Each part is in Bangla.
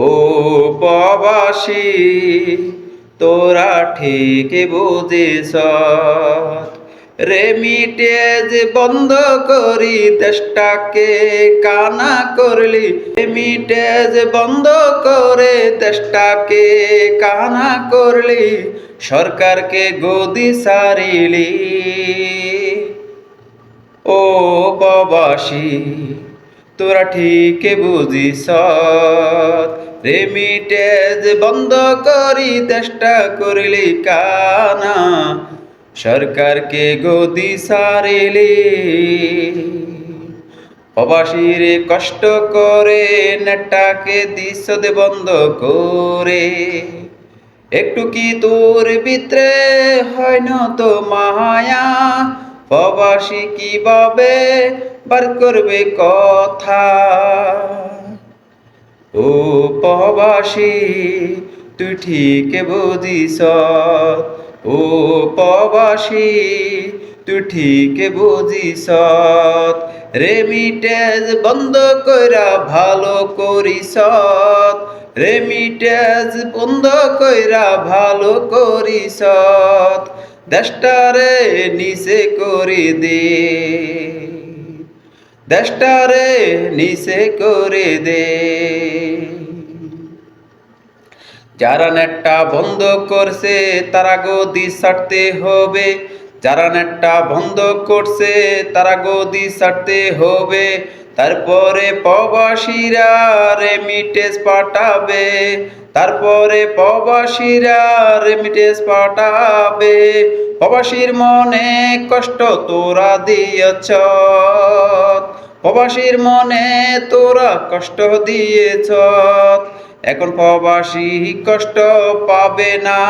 ও প্রবাসী, তোরা ঠিক বুঝিস। রেমিটেজ বন্ধ করি দেশটাকে, কানা করলি। রেমিটেজ বন্ধ করে দেশটাকে, কানা করলি। সরকারকে গদি সারিলি। ও বাবাসী তোরা ঠিক বুঝিস। রেমিটেজ বন্ধ করি চেষ্টা করিলি কানা, সরকারকে গদি সারিলি। প্রবাসীর কষ্ট করে নেটাকে দে বন্ধ করে। একটু কি তোর ভিতরে হয় না তো মায়া? প্রবাসী কীভাবে বার করবে কথা? ও প্রবাসী তুই ঠিক বুঝিস। ও প্রবাসী তুই ঠিক বুঝিস। রেমিটেজ বন্ধ কইরা ভালো করিস। রেমিটেজ বন্ধ কইরা ভালো করিস। দেশটারে নিচে করে দে। দেশটারে নিচে করে দে। যারা নেটটা বন্ধ করছে, তারা গদি ছাড়তে হবে। যারা নেটটা বন্ধ করছে, তারা গদি ছাড়তে হবে। তারপরে প্রবাসীরা রেমিটেজ পাঠাবে। তারপরে প্রবাসীরা রেমিটেজ পাঠাবে। প্রবাসীর মনে কষ্ট তোরা দিয়েছ। প্রবাসীর মনে তোরা কষ্ট দিয়েছ। এখন প্রবাসী কষ্ট পাবে না।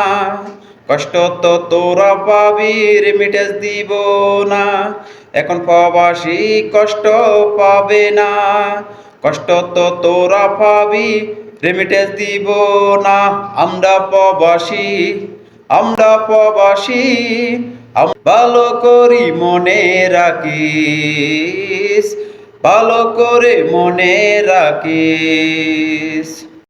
কষ্ট তো তোরা পাবি রেমিটেজ দিব না। এখন প্রবাসী কষ্ট পাবে না। কষ্ট তো তোরা পাবি রেমিটেজ দিব না। আমরা প্রবাসী আমরা প্রবাসী ভালো করি মনে রাখিস, ভালো করে মনে রাখিস।